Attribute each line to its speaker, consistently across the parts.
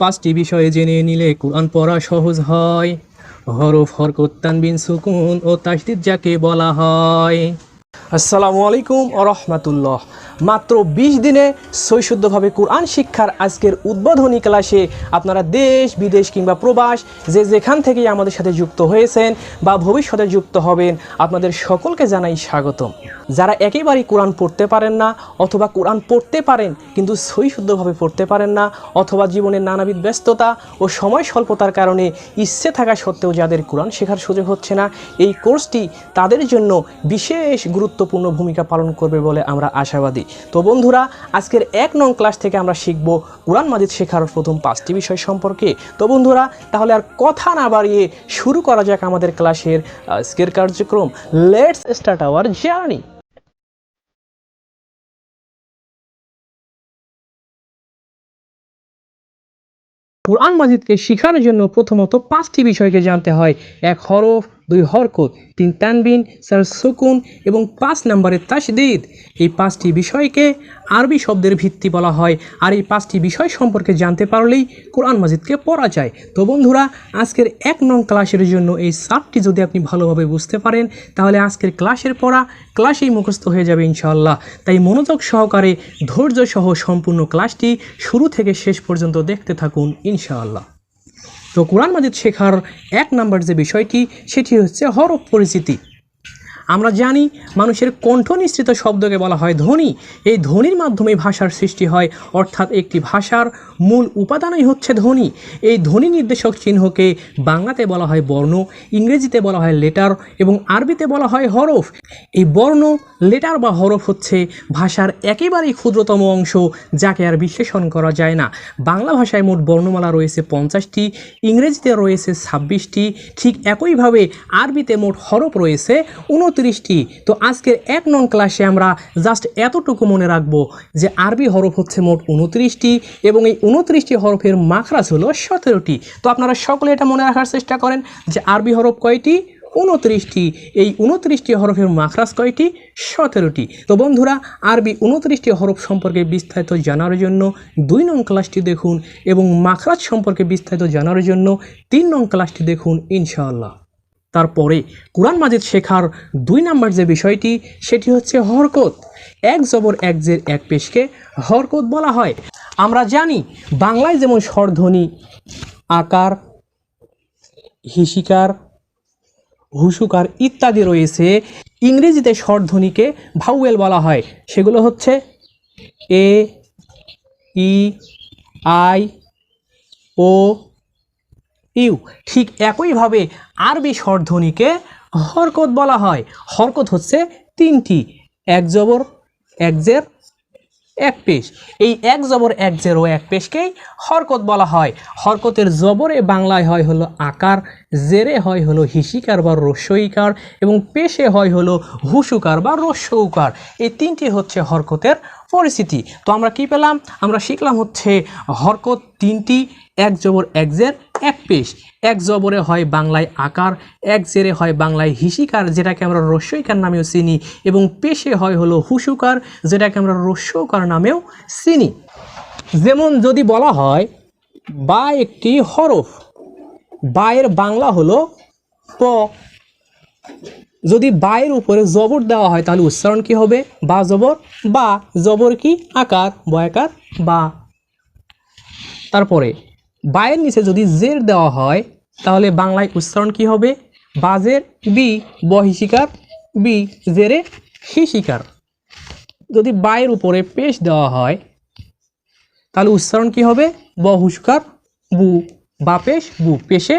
Speaker 1: পাঁচটি বিষয়ে জেনে নিলে কোরআন পড়া সহজ হয়। হরফ হরকত বিন সুকুন ও তাসদিদ যাকে বলা হয়। আসসালামু আলাইকুম ও রহমাতুল্লাহ। মাত্র বিশ দিনে সৈশুদ্ধভাবে কোরআন শিক্ষার আজকের উদ্বোধনী ক্লাসে আপনারা দেশ, বিদেশ কিংবা প্রবাস যে যেখান থেকেই আমাদের সাথে যুক্ত হয়েছেন বা ভবিষ্যতে যুক্ত হবেন, আপনাদের সকলকে জানাই স্বাগতম। যারা একেবারেই কোরআন পড়তে পারেন না অথবা কোরআন পড়তে পারেন কিন্তু সৈশুদ্ধভাবে পড়তে পারেন না অথবা জীবনের নানাবিধ ব্যস্ততা ও সময় স্বল্পতার কারণে ইচ্ছে থাকা সত্ত্বেও যাদের কোরআন শেখার সুযোগ হচ্ছে না, এই কোর্সটি তাদের জন্য বিশেষ গুরুত্বপূর্ণ ভূমিকা পালন করবে বলে আমরা আশাবাদী। তো বন্ধুরা, আজকের এক নং ক্লাস থেকে আমরা শিখব কোরআন মাজিদ শেখার প্রথম পাঁচটি বিষয় সম্পর্কে। তো বন্ধুরা, তাহলে আর কথা না বাড়িয়ে শুরু করা যাক আমাদের ক্লাসের আজকের কার্যক্রম। লেটস স্টার্ট আওয়ার জার্নি কোরআন মাজিদকে শেখার জন্য প্রথমত পাঁচটি বিষয়কে জানতে হয়। এক হরফ দুই হরকত তিন তানবিন, চার সুকুন এবং পাঁচ নম্বরের তাসদিদ। এই পাঁচটি বিষয়কে আরবি শব্দের ভিত্তি বলা হয়। আর এই পাঁচটি বিষয় সম্পর্কে জানতে পারলেই কোরআন মাজিদকে পড়া যায়। তো বন্ধুরা, আজকের এক নং ক্লাসের জন্য এই সাতটি যদি আপনি ভালোভাবে বুঝতে পারেন, তাহলে আজকের ক্লাসের পড়া ক্লাসেই মুখস্থ হয়ে যাবে ইনশাআল্লাহ। তাই মনোযোগ সহকারে ধৈর্য সহ সম্পূর্ণ ক্লাসটি শুরু থেকে শেষ পর্যন্ত দেখতে থাকুন ইনশাআল্লাহ। তো কোরআন মাজিদ শেখার এক নাম্বার যে বিষয়টি সেটি হচ্ছে হরফ পরিচিতি। আমরা জানি মানুষের কণ্ঠ নিঃসৃত শব্দকে বলা হয় ধ্বনি। এই ধ্বনির মাধ্যমে ভাষার সৃষ্টি হয়, অর্থাৎ একটি ভাষার মূল উপাদানই হচ্ছে ধ্বনি। এই ধ্বনি নির্দেশক চিহ্নকে বাংলাতে বলা হয় বর্ণ, ইংরেজিতে বলা হয় লেটার এবং আরবিতে বলা হয় হরফ। এই বর্ণ, লেটার বা হরফ হচ্ছে ভাষার একেবারেই ক্ষুদ্রতম অংশ যাকে আর বিশ্লেষণ করা যায় না। বাংলা ভাষায় মোট বর্ণমালা রয়েছে পঞ্চাশটি, ইংরেজিতে রয়েছে ছাব্বিশটি, ঠিক একইভাবে আরবিতে মোট হরফ রয়েছে উনত্রিশটি তো আজকের এক নং ক্লাসে আমরা জাস্ট এতটুকু মনে রাখব যে আরবি হরফ হচ্ছে মোট উনত্রিশটি এবং এই উনত্রিশটি হরফের মাখরাজ হলো সতেরোটি। তো আপনারা সকলে এটা মনে রাখার চেষ্টা করেন যে আরবি হরফ কয়টি? উনত্রিশটি এই উনত্রিশটি হরফের মাখরাজ কয়টি? সতেরোটি। তো বন্ধুরা, আরবি উনত্রিশটি হরফ সম্পর্কে বিস্তারিত জানার জন্য দুই নং ক্লাসটি দেখুন এবং মাখরাজ সম্পর্কে বিস্তারিত জানার জন্য তিন নং ক্লাসটি দেখুন ইনশাআল্লাহ। তারপরে কোরআন মাজিদ শেখার দুই নাম্বার যে বিষয়টি, সেটি হচ্ছে হরকত। এক জবর এক জের এক পেশকে হরকত বলা হয়। আমরা জানি, বাংলায় যেমন স্বরধ্বনি, আকার, হিসিকার, হুসুকার ইত্যাদি রয়েছে, ইংরেজিতে স্বরধ্বনিকে ভাউয়েল বলা হয়। সেগুলো হচ্ছে এ, ই, আই, ও ইউ, ঠিক একইভাবে আরবি স্বরধ্বনিকে হরকত বলা হয়। হরকত হচ্ছে তিনটি, এক জবর, এক জের, এক পেশ। এই এক জবর, এক জের ও এক পেশকেই হরকত বলা হয়। হরকতের জবরে বাংলায় হয় হলো আকার, জেরে হয় হলো হিসিকার বা রস্যইকার, এবং পেশে হয় হলো হুসুকার বা রস্যউকার। এই তিনটি হচ্ছে হরকতের পরিস্থিতি। তো আমরা কি পেলাম? আমরা শিখলাম হচ্ছে হরকত তিনটি, এক জবর, এক জের, এক পেশ। এক জবরে হয় বাংলায় আকার, এক জেরে হয় বাংলায় হিসিকার, যেটাকে আমরা রস্যইকার নামেও চিনি, এবং পেশে হয় হলো হুসুকার, যেটাকে আমরা রস্যকার নামেও চিনি। যেমন যদি বলা হয়, বা একটি হরফ বায়ের বাংলা হলো প। যদি বায়ের উপরে জবর দেওয়া হয়, তাহলে উচ্চারণ কি হবে? বা জবর বা জবর কি? আকার, বয়াকার, বা। তারপরে, বায়ের নিচে যদি জের দেওয়া হয়, তাহলে বাংলায় উচ্চারণ কি হবে? বাজের বি বহিষিকার বি, জেরে হিসিকার যদি বায়ের উপরে পেশ দেওয়া হয়, তাহলে উচ্চারণ কি হবে? ব হুসুকার বু। বা পেশ বু পেশে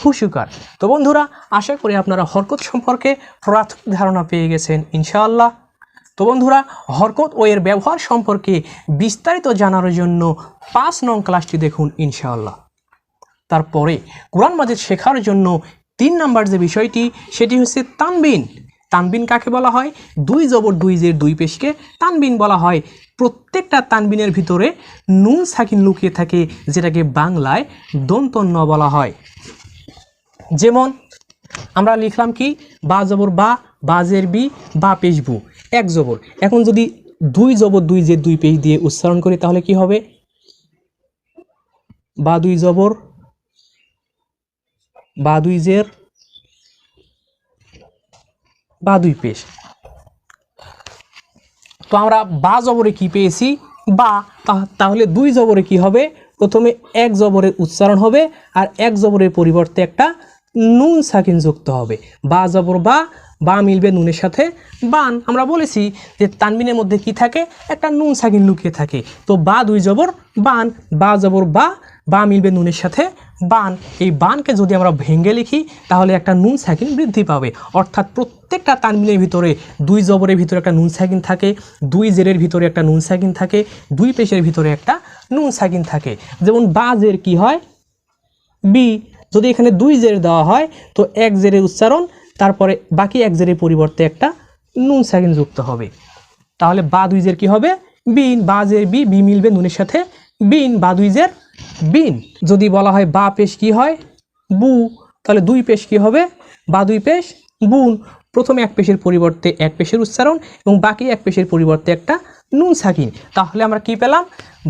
Speaker 1: হুসুকার তো বন্ধুরা, আশা করি আপনারা হরকত সম্পর্কে প্রাথমিক ধারণা পেয়ে গেছেন ইনশাআল্লাহ। তো বন্ধুরা, হরকত ও এর ব্যবহার সম্পর্কে বিস্তারিত জানার জন্য পাঁচ নং ক্লাসটি দেখুন ইনশাআল্লাহ। তারপরে কোরআন মাজিদ শেখার জন্য তিন নাম্বার যে বিষয়টি, সেটি হচ্ছে তানবিন। তানবিন কাকে বলা হয়? দুই জবর দুই জের দুই পেশকে তানবিন বলা হয়। প্রত্যেকটা তানবিনের ভিতরে নুন সাকিন লুকিয়ে থাকে, যেটাকে বাংলায় দন্তন্য বলা হয়। যেমন আমরা লিখলাম কি? বা জবর বা বাজের বি, বা পেশ বু। এক জবর। এখন যদি দুই জবর, দুই যে দুই পেশ দিয়ে উচ্চারণ করি, তাহলে কি হবে? বা দুই জবর, বা দুই জের বা দুই পেশ। তো আমরা বা জবরে কি পেয়েছি? বা তাহলে দুই জবরে কি হবে? প্রথমে এক জবরের উচ্চারণ হবে আর এক জবরের পরিবর্তে একটা নুন সাকিন যুক্ত হবে। বা জবর বা বা মিলবে নুনের সাথে বান। আমরা বলেছি যে তানবিনের মধ্যে কি থাকে? একটা নুন সাকিন লুকিয়ে থাকে। তো বা দুই জবর বান, বা জবর বা বা মিলবে নুনের সাথে বান। এই বানকে যদি আমরা ভেঙে লিখি, তাহলে একটা নুন সাকিন বৃদ্ধি পাবে। অর্থাৎ প্রত্যেকটা তানবিনের ভিতরে দুই জবরের ভিতরে একটা নুন সাকিন থাকে, দুই জেরের ভিতরে একটা নুন সাকিন থাকে, দুই পেশের ভিতরে একটা নুন সাকিন থাকে। যেমন বা জের কি হয়? বি। যদি এখানে দুই জের দেওয়া হয়, তো এক জেরের উচ্চারণ, তারপরে বাকি এক জেরের পরিবর্তে একটা নুন সাকিন যুক্ত হবে। তাহলে বা দুই জের কি হবে? বিন বা জের বি বি মিলবে নুনের সাথে। বিন বা দুই জের বিন। যদি বলা হয় বা পেশ কি হয়? বু। তাহলে দুই পেশ কি হবে? বা দুই পেশ। বুন। প্রথমে এক পেশের পরিবর্তে এক পেশের উচ্চারণ এবং বাকি এক পেশের পরিবর্তে একটা নুন সাকিন। তাহলে আমরা কি পেলাম?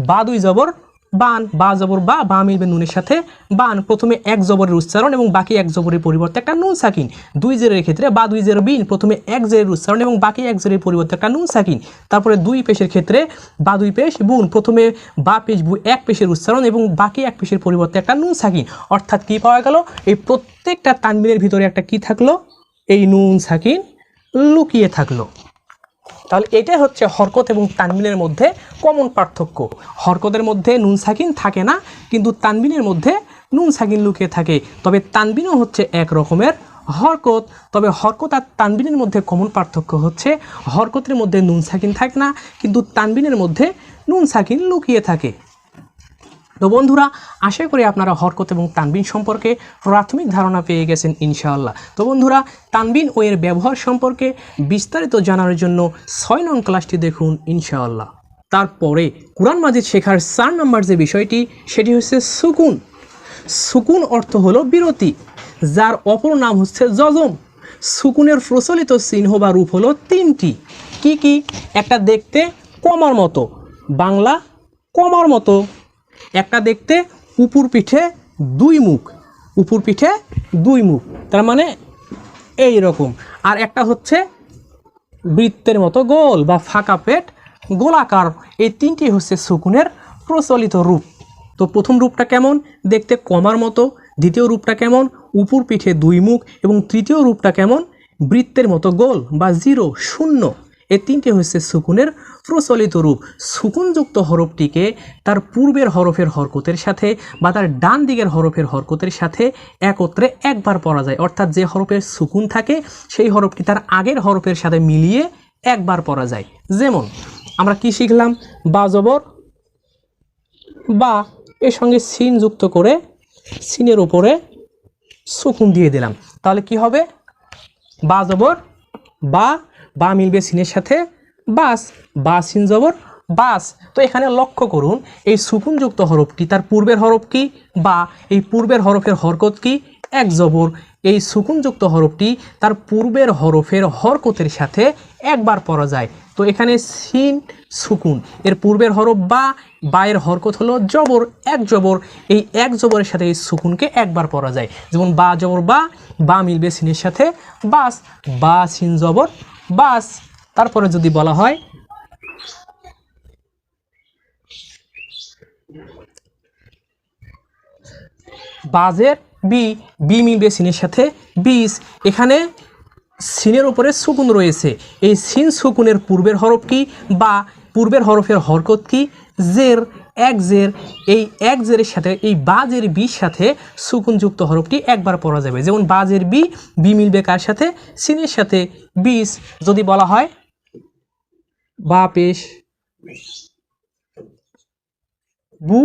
Speaker 1: বা দুই জবর বান, বা জবর, বা বা মিলবে নুনের সাথে বান। প্রথমে এক জবরের উচ্চারণ এবং বাকি এক জবরের পরিবর্তে একটা নুন সাকিন। দুই জেরের ক্ষেত্রে বা দুই জের বিন, প্রথমে এক জেরের উচ্চারণ এবং বাকি এক জেরের পরিবর্তে একটা নুন সাকিন। তারপরে দুই পেশের ক্ষেত্রে বা দুই পেশ, বুন, প্রথমে বা পেশ, বু, এক পেশের উচ্চারণ এবং বাকি এক পেশের পরিবর্তে একটা নুন সাকিন। অর্থাৎ কি পাওয়া গেল? এই প্রত্যেকটা তানবিনের ভিতরে একটা কি থাকল? এই নুন সাকিন লুকিয়ে থাকল। তাহলে এটাই হচ্ছে হরকত এবং তানবিনের মধ্যে কমন পার্থক্য। হরকতের মধ্যে নুন সাকিন থাকে না, কিন্তু তানবিনের মধ্যে নুন সাকিন লুকিয়ে থাকে। তবে তানবিনও হচ্ছে এক রকমের হরকত। তবে হরকত আর তানবিনের মধ্যে কমন পার্থক্য হচ্ছে, হরকতের মধ্যে নুন সাকিন থাকে না, কিন্তু তানবিনের মধ্যে নুন সাকিন লুকিয়ে থাকে। তো বন্ধুরা, আশা করি আপনারা হরকত এবং তানবিন সম্পর্কে প্রাথমিক ধারণা পেয়ে গেছেন ইনশাআল্লাহ। তো বন্ধুরা, তানবিন ও এর ব্যবহার সম্পর্কে বিস্তারিত জানার জন্য ছয় নং ক্লাসটি দেখুন ইনশাআল্লাহ। তারপরে কোরআন মাজিদ শেখার চার নম্বর যে বিষয়টি, সেটি হচ্ছে সুকুন। সুকুন অর্থ হলো বিরতি, যার অপর নাম হচ্ছে যজম। সুকুনের প্রচলিত চিহ্ন বা রূপ হলো তিনটি। কি কি? একটা দেখতে কমার মতো, বাংলা কমার মতো। একটা দেখতে উপর পিঠে দুই মুখ, উপর পিঠে দুই মুখ, তার মানে এই রকম। আর একটা হচ্ছে বৃত্তের মতো গোল বা ফাঁকা পেট, গোলাকার। এই তিনটি হচ্ছে শকুনের প্রচলিত রূপ। তো প্রথম রূপটা কেমন? দেখতে কমার মতো। দ্বিতীয় রূপটা কেমন? উপর পিঠে দুই মুখ। এবং তৃতীয় রূপটা কেমন? বৃত্তের মতো গোল বা জিরো, শূন্য। এই তিনটি হচ্ছে সুকুনের প্রচলিত রূপ। সুকুনযুক্ত হরফটিকে তার পূর্বের হরফের হরকতের সাথে বা তার ডান দিকের হরফের হরকতের সাথে একত্রে একবার পড়া যায়। অর্থাৎ যে হরফের সুকুন থাকে, সেই হরফটি তার আগের হরফের সাথে মিলিয়ে একবার পড়া যায়। যেমন, আমরা কি শিখলাম? বা জবর, বা এর সঙ্গে সিন যুক্ত করে সিনের উপরে সুকুন দিয়ে দিলাম। তাহলে কি হবে? বা জবর, বা বা মিলবে সিনের সাথে বাস, বা সিন জবর, বাস। তো এখানে লক্ষ্য করুন, এই সুকুনযুক্ত হরফটি তার পূর্বের হরফ কি, বা এই পূর্বের হরফের হরকত কি, এক জবর। এই সুকুনযুক্ত হরফটি তার পূর্বের হরফের হরকতের সাথে একবার পড়া যায়। তো এখানে সিন, সুকুন। এর পূর্বের হরফ বা, বায়ের হরকত হলো জবর, এক জবর। এই এক জবরের সাথে এই সুকুনকে একবার পড়া যায়। যেমন বা জবর বা বা মিলবে সিনের সাথে বাস, বা সিন জবর বাস, তারপরে যদি বলা হয় বাজের বি বি মিলবে সিনের সাথে বিষ এখানে সিনের উপরে সুকুন রয়েছে। এই সিন সুকুনের পূর্বের হরফ কি? বা পূর্বের হরফের হরকত কি? জের। এক জের এই এক জেরের সাথে, এই বাজের বির সাথে সুকুনযুক্ত হরফটি একবার পড়া যাবে। যেমন বাজের বি বি মিলবে কার সাথে? সিনের সাথে। বিষ যদি বলা হয়, বা পেশ। বু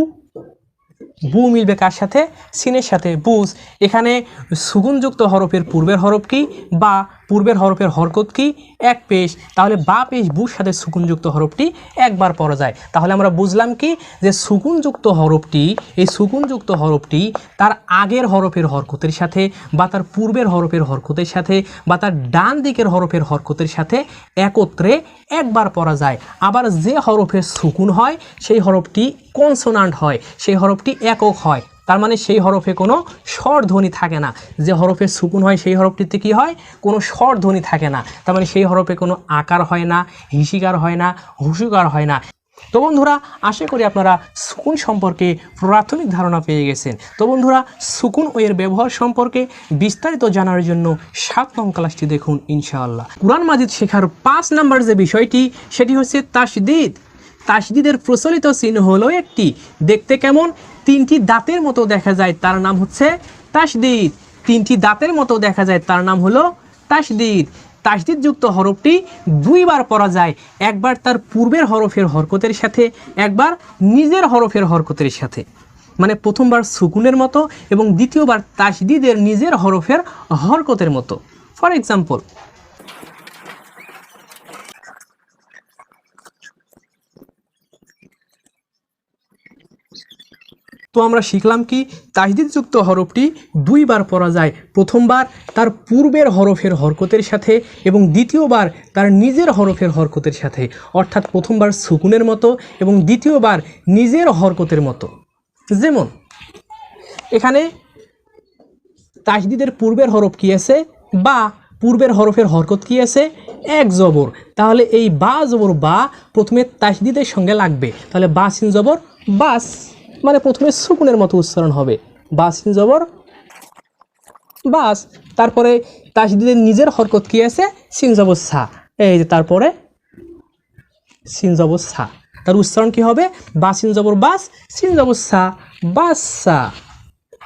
Speaker 1: বু মিলবে কার সাথে? সিনের সাথে। বুজ এখানে সুগুনযুক্ত হরফের পূর্বের হরফ কি? বা পূর্বের হরফের হরকত কি? এক পেশ। তাহলে বা পেশ বুর সাথে সুকুনযুক্ত হরফটি একবার পড়া যায়। তাহলে আমরা বুঝলাম কি? যে সুকুনযুক্ত হরফটি, এই সুকুনযুক্ত হরফটি তার আগের হরফের হরকতের সাথে বা তার পূর্বের হরফের হরকতের সাথে বা তার ডান দিকের হরফের হরকতের সাথে একত্রে একবার পড়া যায়। আবার যে হরফের সুকুন হয়, সেই হরফটি কনসোনান্ট হয়। সেই হরফটি একক হয়। তার মানে সেই হরফে কোনো স্বর ধ্বনি থাকে না। যে হরফে সুকুন হয়, সেই হরফটিতে কি হয়? কোনো স্বর ধ্বনি থাকে না। তার মানে সেই হরফে কোনো আকার হয় না, হিসিকার হয় না, হুসুকার হয় না। তো বন্ধুরা, আশা করি আপনারা সুকুন সম্পর্কে প্রাথমিক ধারণা পেয়ে গেছেন। তো বন্ধুরা, সুকুন ও এর ব্যবহার সম্পর্কে বিস্তারিত জানার জন্য সাত নং ক্লাসটি দেখুন ইনশাআল্লাহ। কুরআন মাজিদ শেখার পাঁচ নাম্বার যে বিষয়টি, সেটি হচ্ছে তাসদিদ। তাসদিদের প্রচলিত চিহ্ন হলো একটি। দেখতে কেমন? তিনটি দাঁতের মতো দেখা যায়, তার নাম হচ্ছে তাসদিদ। তিনটি দাঁতের মতো দেখা যায়, তার নাম হলো তাসদিদ। তাসদিদযুক্ত হরফটি দুইবার পড়া যায়, একবার তার পূর্বের হরফের হরকতের সাথে, একবার নিজের হরফের হরকতের সাথে। মানে প্রথমবার সুকুনের মতো এবং দ্বিতীয়বার তাসদিদের নিজের হরফের হরকতের মতো। ফর এক্সাম্পল তো আমরা শিখলাম কি তাজদিদযুক্ত হরফটি দুইবার পড়া যায়। প্রথমবার তার পূর্বের হরফের হরকতের সাথে এবং দ্বিতীয়বার তার নিজের হরফের হরকতের সাথে। অর্থাৎ প্রথমবার সুকুনের মতো এবং দ্বিতীয়বার নিজের হরকতের মতো। যেমন, এখানে তাজদিদের পূর্বের হরফ কী আছে বা পূর্বের হরফের হরকত কী আছে? এক জবর। তাহলে এই বা জবর বা প্রথমে তাজদিদের সঙ্গে লাগবে। তাহলে বা সিন জবর, বাস। মানে প্রথমে সুকুনের মতো উচ্চারণ হবে। বা সিন জবর। বাস। তারপরে তাসদিদের নিজের হরকত কী আছে? সিন জবর সা। এই যে তারপরে সিন জবর সা। তার উচ্চারণ কী হবে? বা সিন জবর বাস, সিন সা, বাসা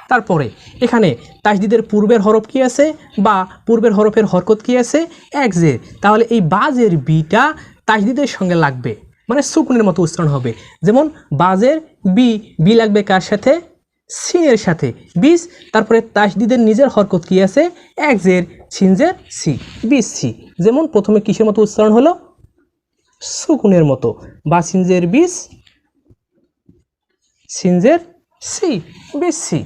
Speaker 1: তারপরে এখানে তাসদিদের পূর্বের হরফ কি আছে? বা পূর্বের হরফের হরকত কি আছে? এক জের তাহলে এই বাজের বিটা তাসদিদের সঙ্গে লাগবে। মানে সুকুনের মতো উচ্চারণ হবে। যেমন, বাজের বি বি লাগবে কার সাথে? সিনের সাথে। বিস তারপরে তাসদিদের নিজের হরকত কি আছে? এক জের সিনজের সি। বিস সি। যেমন, প্রথমে কিসের মতো উচ্চারণ হলো? সুকুনের মতো। বা সিনজের বিস সিনজের সি। বিস সি।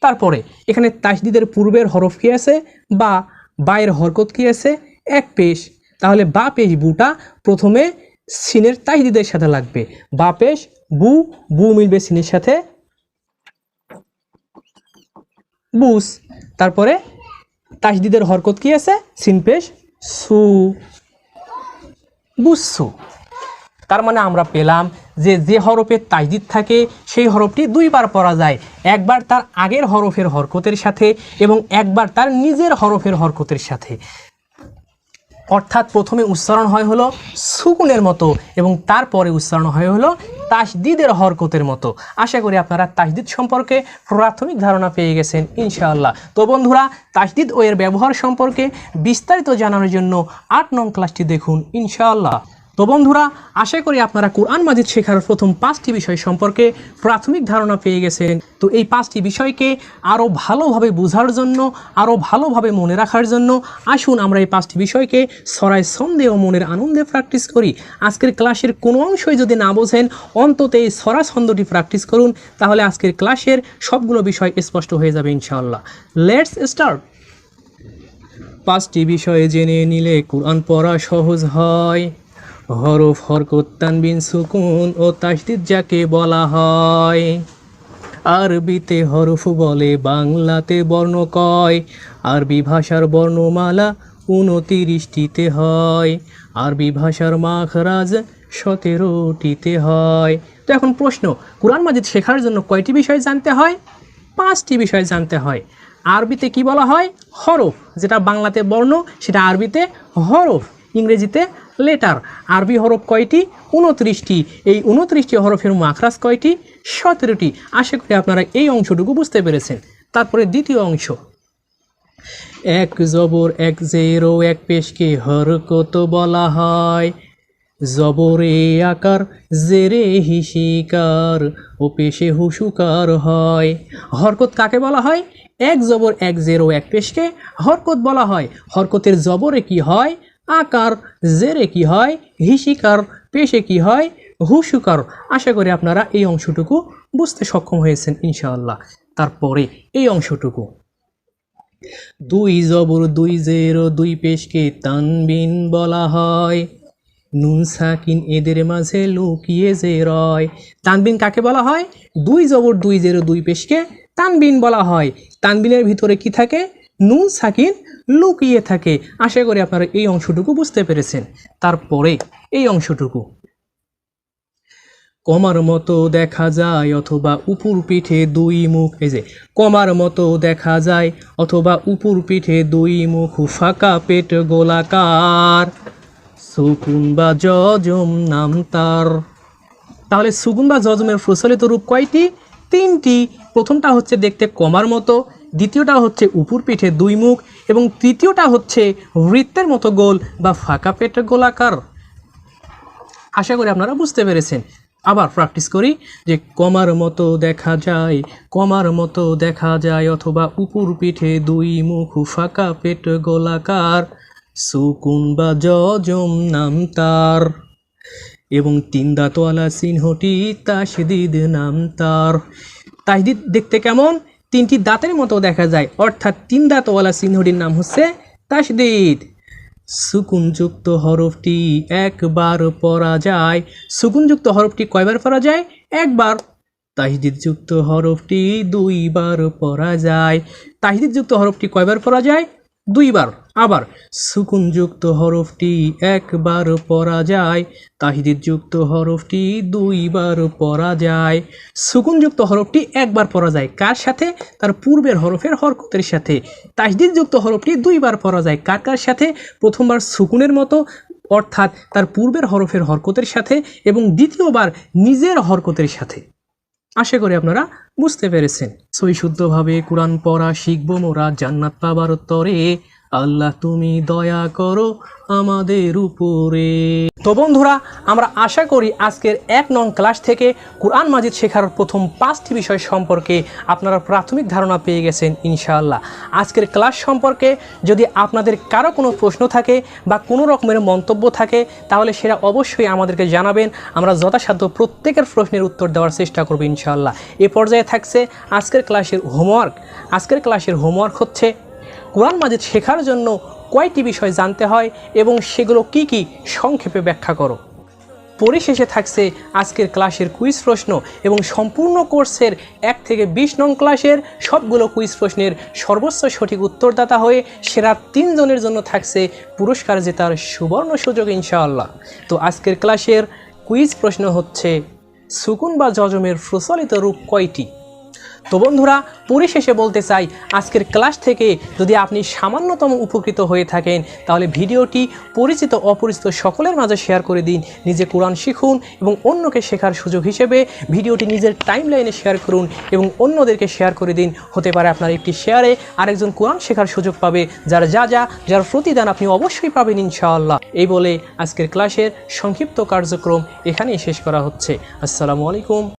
Speaker 1: তারপরে, এখানে তাসদিদের পূর্বের হরফ কি আছে? বা, বায়ের হরকত কি আছে? এক পেশ। তাহলে বা, পেশ, বুটা প্রথমে সিনের তাসদিদের সাথে লাগবে। বাপেশ বু বু মিলবে সিনের সাথে। বুস। তারপরে তাসদিদের হরকত কি আছে? সিন পেশ। সু। বুসু। তার মানে আমরা পেলাম যে যে হরফের তাজদিদ থাকে, সেই হরফটি দুইবার পড়া যায়। একবার তার আগের হরফের হরকতের সাথে এবং একবার তার নিজের হরফের হরকতের সাথে। অর্থাৎ প্রথমে উচ্চারণ হয় হলো সুকুনের মতো এবং তারপরে উচ্চারণ হয় হলো তাসদিদের হরকতের মতো। আশা করি আপনারা তাসদিদ সম্পর্কে প্রাথমিক ধারণা পেয়ে গেছেন, ইনশাআল্লাহ। তো বন্ধুরা, তাসদিদ ও এর ব্যবহার সম্পর্কে বিস্তারিত জানানোর জন্য আট নং ক্লাসটি দেখুন, ইনশাআল্লাহ। তো বন্ধুরা, আশা করি আপনারা কোরআন মাজিদ শেখার প্রথম পাঁচটি বিষয় সম্পর্কে প্রাথমিক ধারণা পেয়ে গেছেন। তো এই পাঁচটি বিষয়কে আরও ভালোভাবে বোঝার জন্য আরও ভালোভাবে মনে রাখার জন্য আসুন আমরা এই পাঁচটি বিষয়কে সরাই সন্দেহ মনের আনন্দে প্র্যাকটিস করি। আজকের ক্লাসের কোনো অংশই যদি না বোঝেন, অন্তত এই সরা ছন্দটি প্র্যাকটিস করুন, তাহলে আজকের ক্লাসের সবগুলো বিষয় স্পষ্ট হয়ে যাবে ইনশাআল্লাহ। লেটস স্টার্ট পাঁচটি বিষয়ে জেনে নিলে কোরআন পড়া সহজ হয়। হরফ হরকত তানবিন সুকুন ও তাসদিদ যাকে বলা হয়। আরবিতে হরফ বলে বাংলাতে বর্ণ কয়। আরবি ভাষার বর্ণমালা উনতিরিশটিতে হয়। আরবি ভাষার মাখরাজ সতেরোটিতে হয়। তো এখন প্রশ্ন, কোরআন মাজিদ শেখার জন্য কয়টি বিষয় জানতে হয়? পাঁচটি বিষয় জানতে হয়। আরবিতে কি বলা হয়? হরফ, যেটা বাংলাতে বর্ণ, সেটা আরবিতে হরফ, ইংরেজিতে লেটার। আরবি হরফ কয়টি? উনত্রিশটি। এই উনত্রিশটি হরফের মাখরাজ কয়টি? সতেরোটি। আশা করি আপনারা এই অংশটুকু বুঝতে পেরেছেন। তারপরে দ্বিতীয় অংশ। এক জবর, এক জেরো, এক পেশকে হরকত বলা হয়? জবরে আকার, জেরে হিসিকার ও পেশে হুসুকার হয়। হরকত কাকে বলা হয়? এক জবর, এক জেরো, এক পেশকে হরকত বলা হয়। হরকতের জবরে কি হয়? আকার জেরে কি হয়, হিসিকার, পেশে কি হয়, হুসুকার। আশা করি আপনারা এই অংশটুকু বুঝতে সক্ষম হয়েছেন ইনশাআল্লাহ। তারপরে এই অংশটুকু। দুই জবর দুই জেরো দুই পেশকে তানবিন বলা হয়। নুন সাকিন এদের মাঝে লুকিয়ে যে রয়। তানবিন কাকে বলা হয়? দুই জবর দুই জেরো দুই পেশকে তানবিন বলা হয়। তানবিনের ভিতরে কি থাকে? নুন সাকিন লুকিয়ে থাকে। আশা করি আপনারা এই অংশটুকু বুঝতে পেরেছেন। তারপরে এই অংশটুকু। কমার মতো দেখা যায় অথবা উপর পিঠে দুই মুখ। এই যে, কমার মতো দেখা যায় অথবা উপর পিঠে দুই মুখ। ফাঁকা পেট গোলাকার। সুকুন বা জজম নাম তার। তাহলে সুকুন বা জজমের প্রচলিত রূপ কয়টি? তিনটি। প্রথমটা হচ্ছে দেখতে কমার মতো দ্বিতীয়টা হচ্ছে উপর পিঠে দুই মুখ এবং তৃতীয়টা হচ্ছে বৃত্তের মতো গোল বা ফাঁকা পেটের গোলাকার। আশা করি আপনারা বুঝতে পেরেছেন। আবার প্র্যাকটিস করি যে কমার মতো দেখা যায়, কমার মতো দেখা যায় অথবা উপর পিঠে দুই মুখ ফাঁকা পেট গোলাকার, সুকুন বা জজম নাম তার এবং তিন দাঁতওয়ালা চিহ্নটি তাসদিদ নাম তার। তাসদিদ দেখতে কেমন? তিনটি দাঁতের মতো দেখা যায়। অর্থাৎ তিন দাঁতওয়ালা চিহ্নটির নাম হচ্ছে তাসদিদ। সুকুনযুক্ত হরফটি একবার পড়া যায়। সুকুনযুক্ত হরফটি কয়বার পড়া যায়? একবার। তাহিদিদযুক্ত হরফটি দুইবার পড়া যায়। তাহিদিদযুক্ত হরফটি কয়বার পড়া যায়? দুইবার। আবার, সুকুনযুক্ত হরফটি একবার পড়া যায় তাহিদিদযুক্ত হরফটি দুইবার পড়া যায়। সুকুনযুক্ত হরফটি একবার পড়া যায় কার সাথে? তার পূর্বের হরফের হরকতের সাথে। তাজদিদযুক্ত হরফটি দুইবার পড়া যায় কার কার সাথে? প্রথমবার সুকুনের মতো, অর্থাৎ তার পূর্বের হরফের হরকতের সাথে এবং দ্বিতীয়বার নিজের হরকতের সাথে। আশা করি আপনারা বুঝতে পেরেছেন। সই শুদ্ধভাবে কোরআন পড়া শিখব, মোরা জান্নাত পাবার তরে। আল্লাহ তুমি দয়া করো আমাদের উপরে। তো বন্ধুরা, আমরা আশা করি আজকের এক নং ক্লাস থেকে কোরআন মাজিদ শেখার প্রথম পাঁচটি বিষয় সম্পর্কে আপনারা প্রাথমিক ধারণা পেয়ে গেছেন ইনশাআল্লাহ। আজকের ক্লাস সম্পর্কে যদি আপনাদের কারও কোনো প্রশ্ন থাকে বা কোনো রকমের মন্তব্য থাকে, তাহলে সেটা অবশ্যই আমাদেরকে জানাবেন। আমরা যথাসাধ্য প্রত্যেকের প্রশ্নের উত্তর দেওয়ার চেষ্টা করব ইনশাআল্লাহ। এ পর্যায়ে থাকছে আজকের ক্লাসের হোমওয়ার্ক। আজকের ক্লাসের হোমওয়ার্ক হচ্ছে কোরআন মাজিদ শেখার জন্য কয়টি বিষয় জানতে হয় এবং সেগুলো কি কি সংক্ষেপে ব্যাখ্যা করো? পরিশেষে থাকছে আজকের ক্লাসের কুইজ প্রশ্ন এবং সম্পূর্ণ কোর্সের এক থেকে বিশ নং ক্লাসের সবগুলো কুইজ প্রশ্নের সর্বোচ্চ সঠিক উত্তরদাতা হয়ে সেরা তিনজনের জন্য থাকছে পুরস্কার জেতার সুবর্ণ সুযোগ ইনশাআল্লাহ। তো আজকের ক্লাসের কুইজ প্রশ্ন হচ্ছে, সুকুন বা জজমের প্রচলিত রূপ কয়টি? তো বন্ধুরা পরিশেষে বলতে চাই, আজকের ক্লাস থেকে যদি আপনি সামান্যতম উপকৃত হয়ে থাকেন, তাহলে ভিডিওটি পরিচিত অপরিচিত সকলের মাঝে শেয়ার করে দিন, নিজে কোরআন শিখুন এবং অন্যকে শেখার সুযোগ হিসেবে ভিডিওটি নিজের টাইম লাইনে শেয়ার করুন এবং অন্যদেরকে শেয়ার করে দিন। হতে পারে আপনার একটি শেয়ারে আরেকজন কোরআন শেখার সুযোগ পাবে, যার যা যা, যার প্রতিদান আপনি অবশ্যই পাবেন ইনশাআল্লাহ। এই বলে আজকের ক্লাসের সংক্ষিপ্ত কার্যক্রম এখানেই শেষ করা হচ্ছে। আসসালামু আলাইকুম